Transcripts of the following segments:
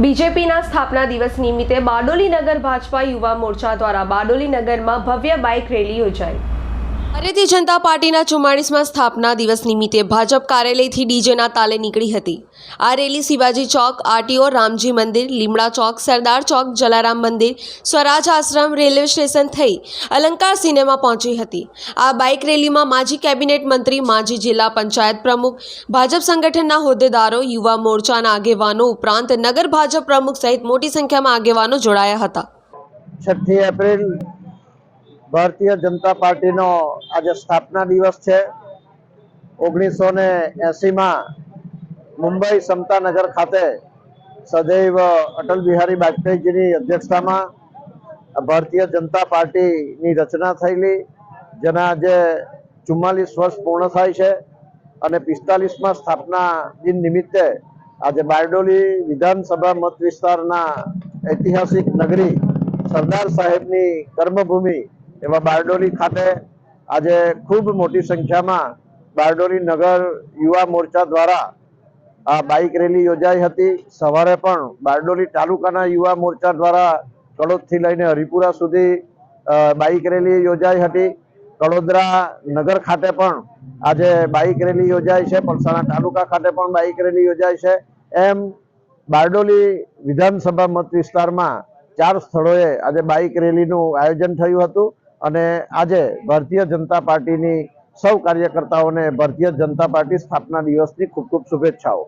બીજેપીના સ્થાપના દિવસ નિમિત્તે બારડોલી નગર ભાજપા યુવા મોરચા દ્વારા બારડોલી નગરમાં ભવ્ય બાઇક રેલી યોજાઈ. ભારતીય જનતા પાર્ટીના ચુમ્માળીસમાં સ્થાપના દિવસ નિમિત્તે ભાજપ કાર્યાલયથી ડીજેના તાલે નીકળી હતી. આ રેલી શિવાજી ચોક, આરટીઓ, રામજી મંદિર, લીમડા ચોક, સરદાર ચોક, જલારામ મંદિર, સ્વરાજ આશ્રમ, રેલવે સ્ટેશન થઈ અલંકાર સિનેમા પહોંચી હતી. આ બાઇક રેલીમાં માજી કેબિનેટ મંત્રી, માજી જિલ્લા પંચાયત પ્રમુખ, ભાજપ સંગઠનના હોદ્દેદારો, યુવા મોરચાના આગેવાનો ઉપરાંત નગર ભાજપ પ્રમુખ સહિત મોટી સંખ્યામાં આગેવાનો જોડાયા હતા. છઠ્ઠી એપ્રિલ ભારતીય જનતા પાર્ટીનો આજે સ્થાપના દિવસ છે. ઓગણીસો ને એંસીમાં મુંબઈ સમતાનગર ખાતે સદૈવ અટલ બિહારી વાજપેયીજીની અધ્યક્ષતામાં ભારતીય જનતા પાર્ટીની રચના થયેલી, જેના આજે ચુમ્માલીસ વર્ષ પૂર્ણ થાય છે અને પિસ્તાલીસમાં સ્થાપના દિન નિમિત્તે આજે બારડોલી વિધાનસભા મત વિસ્તારના ઐતિહાસિક નગરી સરદાર સાહેબની કર્મભૂમિ એવા બારડોલી ખાતે આજે ખૂબ મોટી સંખ્યામાં બારડોલી નગર યુવા મોરચા દ્વારા આ બાઇક રેલી યોજાઈ હતી. સવારે પણ બારડોલી તાલુકાના યુવા મોરચા દ્વારા કડોદથી લઈને હરિપુરા સુધી બાઇક રેલી યોજાઈ હતી. કડોદરા નગર ખાતે પણ આજે બાઇક રેલી યોજાઈ છે. પલસાણા તાલુકા ખાતે પણ બાઇક રેલી યોજાઈ છે. એમ બારડોલી વિધાનસભા મત વિસ્તારમાં ચાર સ્થળોએ આજે બાઇક રેલીનું આયોજન થયું હતું. અને આજે ભારતીય જનતા પાર્ટીની સૌ કાર્યકર્તાઓને ભારતીય જનતા પાર્ટી સ્થાપના દિવસની ખૂબ ખૂબ શુભેચ્છાઓ.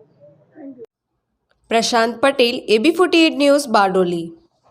Prashant Patel, AB forty news Bardoli.